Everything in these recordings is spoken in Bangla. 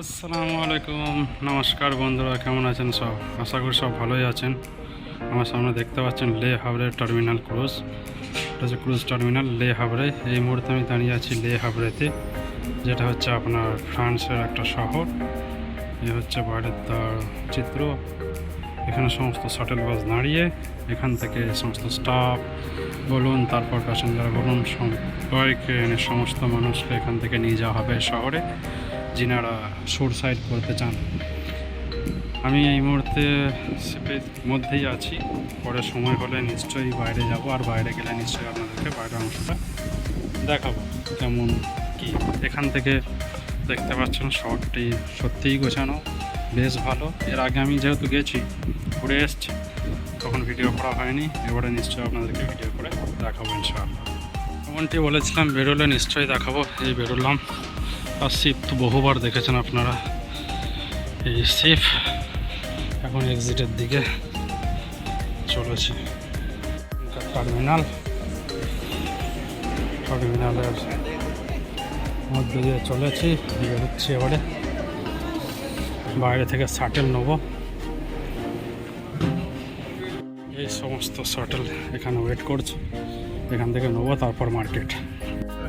আসসালামু আলাইকুম। নমস্কার বন্ধুরা, কেমন আছেন সব? আশা করি সব ভালোই আছেন। আমার সামনে দেখতে পাচ্ছেন লে হাবড়ে টার্মিনাল ক্রুজ। এটা হচ্ছে ক্রুজ টার্মিনাল, লে হাবড়ে। এই মুহূর্তে আমি দাঁড়িয়ে আছি লে হাবড়েতে, যেটা হচ্ছে আপনার ফ্রান্সের একটা শহর। এ হচ্ছে বাইরের তার চিত্র। এখানে সমস্ত শাটেল বাস দাঁড়িয়ে, এখান থেকে সমস্ত স্টাফ বলুন, তারপর প্যাসেঞ্জার বলুন, সবাইকে সমস্ত মানুষকে এখান থেকে নিয়ে যাওয়া হবে শহরে। যিনারা সাইড করতে চান। আমি এই মুহূর্তে শিপের মধ্যেই আছি। পরে সময় হলে নিশ্চয়ই বাইরে যাব, আর বাইরে গেলে নিশ্চয়ই আপনাদেরকে বাইরের অংশটা দেখাবো, কেমন কি। এখান থেকে দেখতে পাচ্ছেন শহরটি সত্যিই গোছানো, বেশ ভালো। এর আগে আমি যেহেতু গেছি, ঘুরে এসছি, তখন ভিডিও করা হয়নি। এবারে নিশ্চয়ই আপনাদেরকে ভিডিও করে দেখাবো ইনশাআল্লাহ। যেমনটি বলেছিলাম, বেরোলে নিশ্চয়ই দেখাবো, এই বেরোলাম। আর তো বহুবার দেখেছেন আপনারা। এই শিপ এখন এক্সিটের দিকে চলেছে। টার্মিনাল টার্মিনালের মধ্যে দিয়ে চলেছি বিয়ে বেরোচ্ছি এবারে বাইরে থেকে শাটেল নেব। এই সমস্ত শাটেল এখানে ওয়েট করছে, এখান থেকে নেব, তারপর মার্কেট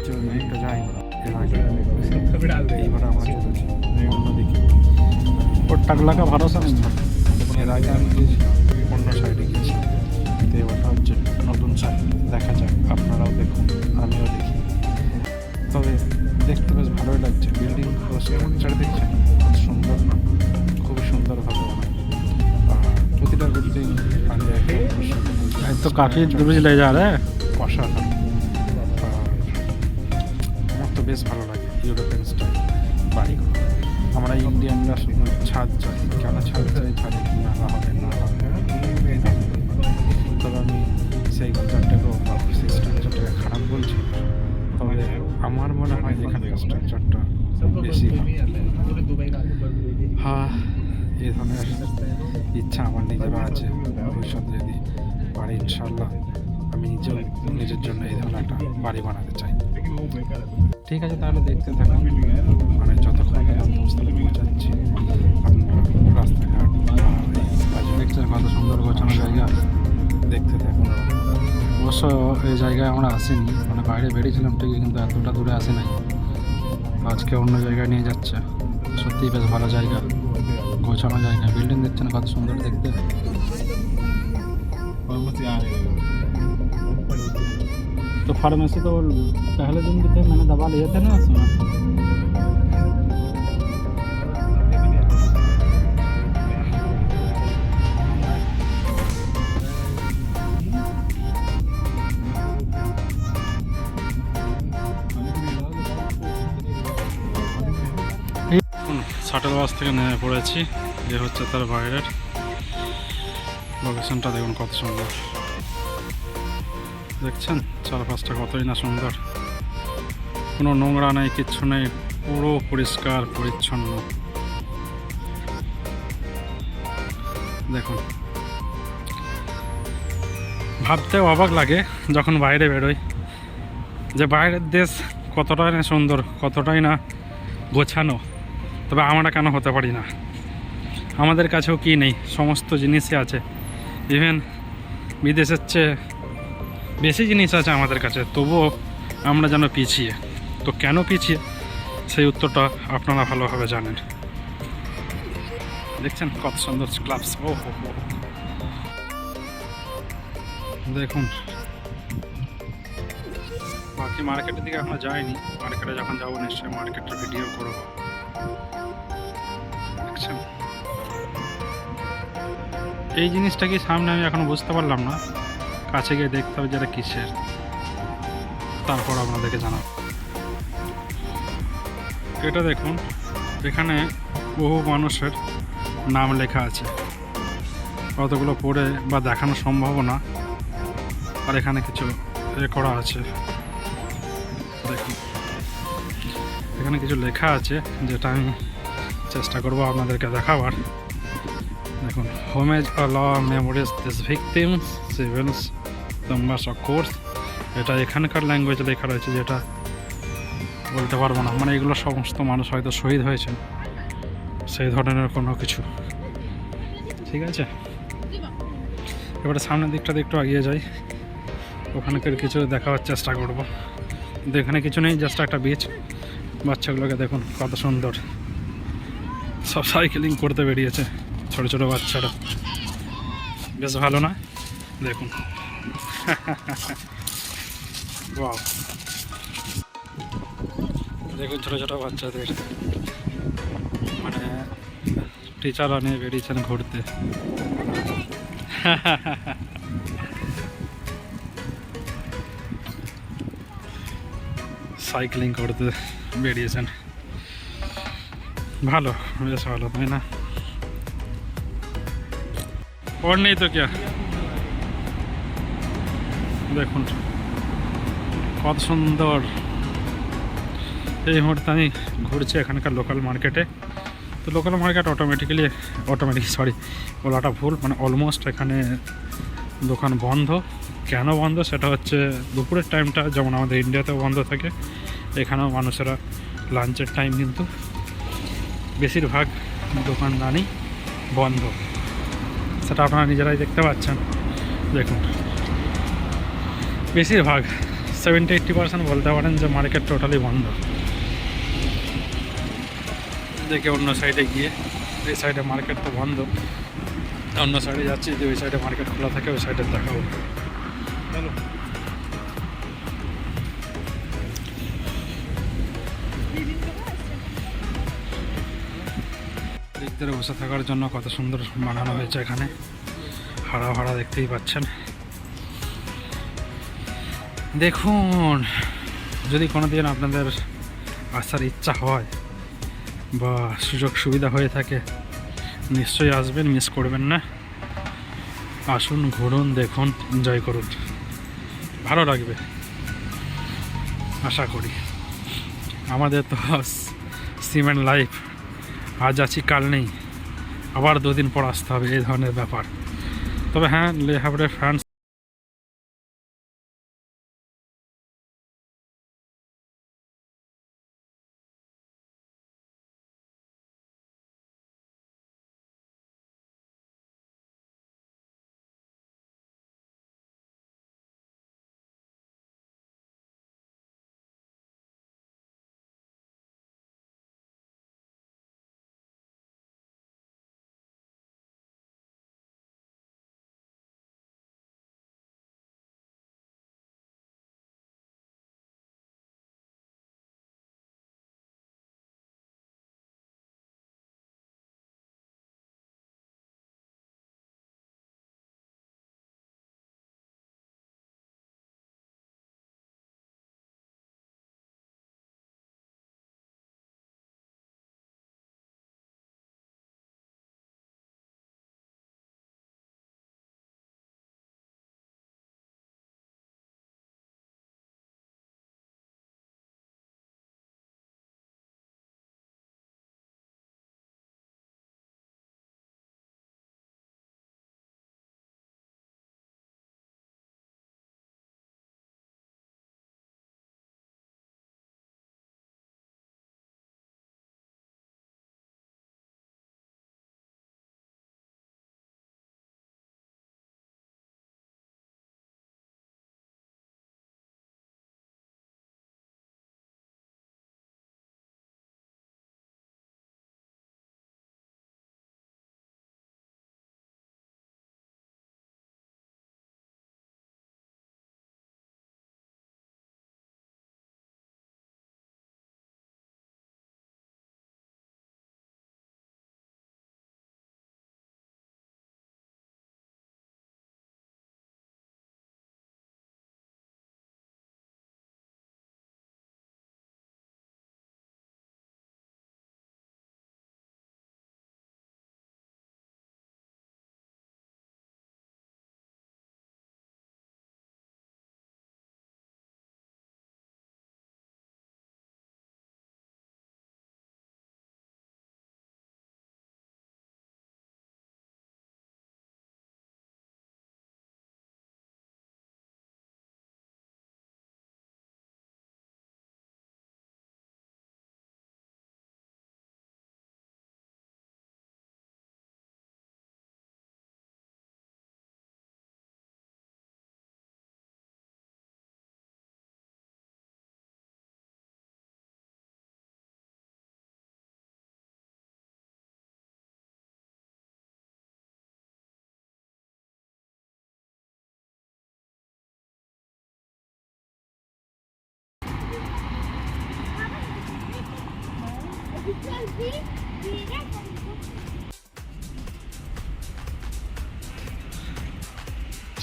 আমি নিচে একটা যাই এর আগে এইবার আমার চলেছে অন্যদিকে और टगला का भरोसा नहीं था এর আগে আমি গিয়েছি অন্য সাইডে গিয়েছি তো এবারটা হচ্ছে নতুন সাইড দেখা যাক আপনারাও দেখুন আমিও দেখি তবে দেখতে বেশ ভালোই লাগছে বিল্ডিং স্ট্রাকচার দেখছেন কত সুন্দর খুবই সুন্দরভাবে বানায় আর প্রতিটা বিল্ডিং আমি ये तो काफ़ी दूर ले जा रहा है অসাধারণ আর আমার তো বেশ ভালো লাগে ইউরোপিয়ান স্টাইল বাড়িগুলো। আমরা ইন্ডিয়ানরা শুধু ছাদ চাই, কেন ছাদ চাই ছাদে কি না হবে না হবে? তবে আমি সেই কালচারটাকেও বা সেই স্ট্রাকচারটাকে খারাপ বলছি। তবে আমার মনে হয় এখানকার স্ট্রাকচারটা বেশি হ্যাঁ এই ধরনের ইচ্ছা আমার নিজেরও আছে। ভবিষ্যতে যদি বাড়ি ইনশাল্লাহ আমি নিজেও নিজের জন্য এই ধরনের একটা বাড়ি বানাতে চাই। ঠিক আছে, তাহলে দেখতে থাকুন মানে যতক্ষণ আপনারা রাস্তাঘাট দেখছেন কত সুন্দর গোছানো জায়গা, দেখতে থাকুন অবশ্য এই জায়গায় আমরা আসিনি মানে বাইরে বেরিয়েছিলাম ঠিকই, কিন্তু এতটা দূরে আসি নাই। আজকে অন্য জায়গায় নিয়ে যাচ্ছে। সত্যিই বেশ ভালো জায়গা, গোছানো জায়গা। বিল্ডিং দেখছেন কত সুন্দর দেখতে। तो फार्मेसी तो पहले दिन भी थे मैंने दवा लिए थे ना उसमें শাটেল বাস থেকে নেমে পড়েছি এ হচ্ছে তার বাইরের লোকেশনটা দেখুন কত সুন্দর দেখছেন চারপাশটা কতই না সুন্দর। কোনো নোংরা নেই, কিচ্ছু নেই, পুরো পরিষ্কার, পরিচ্ছন্ন। দেখুন। ভাবতেও অবাক লাগে যখন বাইরে বেরোই, যে বাইরের দেশ কতটাই না সুন্দর, কতটাই না গোছানো। তবে আমরা কেন হতে পারি না? আমাদের কাছেও কি নেই? সমস্ত জিনিসই আছে। ইভেন বিদেশের চেয়ে বেশি জিনিস আছে আমাদের কাছে, তবুও আমরা যেন পিছিয়ে। তো কেন পিছিয়ে? সেই উত্তরটা আপনারা ভালোভাবে জানেন। দেখছেন কত সুন্দর ক্লাবস ও দেখুন। বাকি মার্কেটের দিকে এখনও যাইনি। মার্কেটে যখন যাব নিশ্চয়ই মার্কেটের ভিডিও করব। দেখছেন? এই জিনিসটা কি সামনে আমি এখনও বুঝতে পারলাম না। কাছে গিয়ে দেখতে হবে যেটা কিসের। তারপর আপনাদেরকে জানাব। এটা দেখুন, এখানে বহু মানুষের নাম লেখা আছে। কতগুলো পড়ে বা দেখানো সম্ভব না। আর এখানে কিছু এ করা আছে। দেখুন, এখানে কিছু লেখা আছে যেটা আমি চেষ্টা করব আপনাদেরকে দেখাবার। দেখুন homage law memories this victims civils members of course এটা এখানকার ল্যাঙ্গুয়েজে লেখা রয়েছে যেটা বলতে পারব না। মানে এগুলো সমস্ত মানুষ হয়তো শহীদ হয়েছেন, সেই ধরনের কোনো কিছু। ঠিক আছে? এবারে সামনের দিকটা একটু এগিয়ে যাই। ওখানকার কিছু দেখাবার চেষ্টা করব। কিন্তু এখানে কিছু নেই জাস্ট একটা বিচ বাচ্চাগুলোকে দেখুন, কত সুন্দর। সব সাইকেলিং করতে বেরিয়েছে, ছোট ছোট বাচ্চারা। বেশ ভালো না? দেখুন। Wow. দেখুন ছোট ছোট বাচ্চাদের মানে টিচাররা নিয়ে বেরিয়েছেন ঘুরতে সাইক্লিং করতে বেরিয়েছেন ভালো বেশ ভালো তাই না और नहीं तो क्या দেখুন কত সুন্দর। এই মুহূর্তে আমি ঘুরছি এখানকার লোকাল মার্কেটে তো local market automatically automatic sorry বলাটা ভুল মানে অলমোস্ট এখানে দোকান বন্ধ। কেন বন্ধ? সেটা হচ্ছে দুপুরের টাইমটা যেমন আমাদের ইন্ডিয়াতেও বন্ধ থাকে, এখানেও মানুষেরা লাঞ্চের টাইম কিন্তু বেশিরভাগ দোকানদানি বন্ধ। সেটা আপনারা নিজেরাই দেখতে পাচ্ছেন। দেখুন। বেশিরভাগ সেভেন্টি এইট্টি পার্সেন্ট বলতে পারেন যে মার্কেট টোটালি বন্ধ। দেখে অন্য সাইডে গিয়ে, এই সাইডে মার্কেট তো বন্ধ। অন্য সাইডে যাচ্ছি যে ওই সাইডে মার্কেট খোলা থাকে, ওই সাইডে দেখাবো। চলো। বসে থাকার জন্য কত সুন্দর বানানো হয়েছে এখানে। হারা ভাড়া দেখতেই পাচ্ছেন। দেখুন, যদি কোনো দিন আপনাদের আসার ইচ্ছা হয় বা সুযোগ সুবিধা হয়ে থাকে, নিশ্চয়ই আসবেন মিস করবেন না। আসুন, ঘুরুন, দেখুন এনজয় করুন। ভালো লাগবে, আশা করি। আমাদের তো সিমেন্ট লাইফ, আজ আছি কাল নেই, আবার দুদিন পর আসতে হবে, এই ধরনের ব্যাপার। তবে হ্যাঁ লেহাবরের ফ্রান্স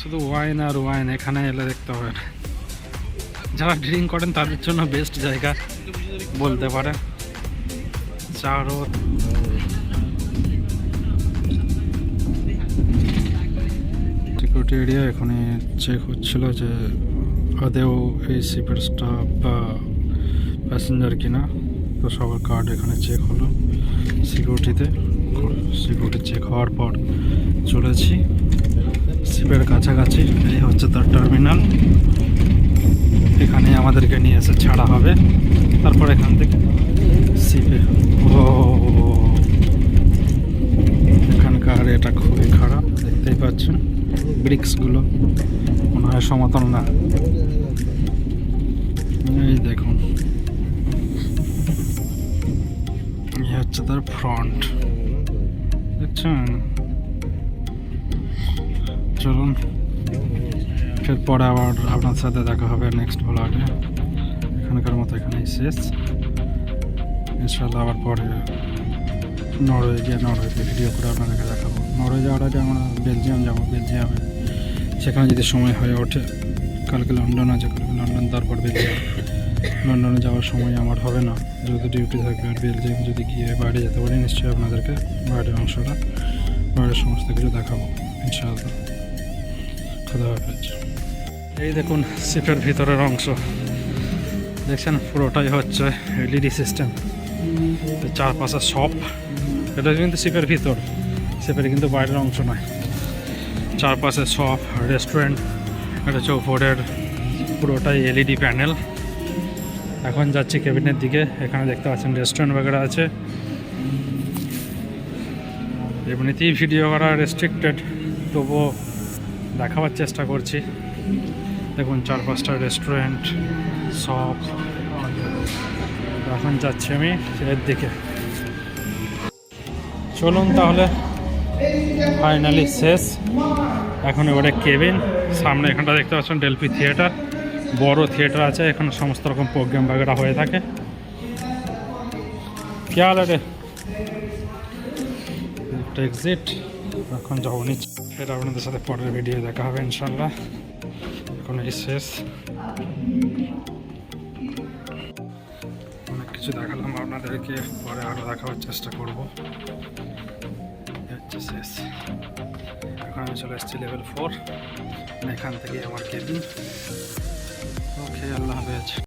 শুধু ওয়াইন আর ওয়াইন এখানে এলে দেখতে হবে। যারা ড্রিঙ্ক করেন, তাদের জন্য বেস্ট জায়গা বলতে পারে। চারও এরিয়া এখানে চেক হচ্ছিল যে আদেও এই সিপের স্টাফ বা প্যাসেঞ্জার কিনা। তো সবার কার্ড এখানে চেক হলো। সিকিউরিটিতে সিকিউরিটি চেক হওয়ার পর চলেছি। শিপের কাছাকাছি, এই হচ্ছে তার টার্মিনাল এখানে আমাদেরকে নিয়ে এসে ছাড়া হবে। তারপর এখান থেকে শিপে ও, এখানকার এটা খুবই খারাপ, দেখতেই পাচ্ছেন। ব্রিক্সগুলো মনে হয় সমতল না। তার ফ্রন্ট দেখছেন? চলুন ফের পরে আবার আপনার সাথে দেখা হবে নেক্সট ব্লগে এখানকার মতো এখানেই শেষ। ইনশাল্লাহ আবার পরে নরওয়ে গিয়ে নরওয়েতে ভিডিও করে আপনাদেরকে দেখাবো। নরওয়ে যাওয়ার আগে আমরা বেলজিয়াম যাব। বেলজিয়ামে সেখানে যদি সময় হয়ে ওঠে, কালকে লন্ডন আছে কালকে লন্ডন তারপর বেলজিয়াম। লন্ডনে যাওয়ার সময় আমার হবে না। যেহেতু ডিউটি থাকবে আর বেলজিয়াম যদি গিয়ে বাইরে যেতে পারি নিশ্চয়ই আপনাদেরকে বাইরের অংশটা বাইরের সমস্ত কিছু দেখাবো, ইনশাআল্লাহ। খোদা হাফেজ। এই দেখুন সিপের ভিতরের অংশ। দেখছেন, পুরোটাই হচ্ছে এলইডি সিস্টেম চারপাশে শপ এটা কিন্তু শিপের ভিতর। শিপের কিন্তু বাইরের অংশ নয়। চারপাশে শপ রেস্টুরেন্ট এটা হচ্ছে উপরের, পুরোটাই এলইডি প্যানেল এখন যাচ্ছি কেবিনের দিকে। এখানে দেখতে পাচ্ছেন রেস্টুরেন্ট বগেরা আছে। এমনিতেই ভিডিও করা রেস্ট্রিক্টেড তবুও দেখাবার চেষ্টা করছি। দেখুন, চার পাঁচটা রেস্টুরেন্ট শপ এখন যাচ্ছি আমি এর দিকে। চলুন তাহলে ফাইনালি শেষ। এখন এবারে কেবিন সামনে এখানটা দেখতে পাচ্ছেন ডেলপি থিয়েটার বড় থিয়েটার আছে, এখানে সমস্ত রকম প্রোগ্রাম বাগেরা হয়ে থাকে। কে রে? এক্সিট এখন যাব নিচে। ফের আপনাদের সাথে পরের ভিডিও দেখা হবে ইনশাল্লাহ এখন এই শেষ। অনেক কিছু দেখালাম আপনাদেরকে, পরে আরও দেখাবার চেষ্টা করব। হচ্ছে শেষ। এখন আমি চলে এসেছি লেভেল ফোর এখান থেকে আমার কেবিন আল্লাহ হাফেজ।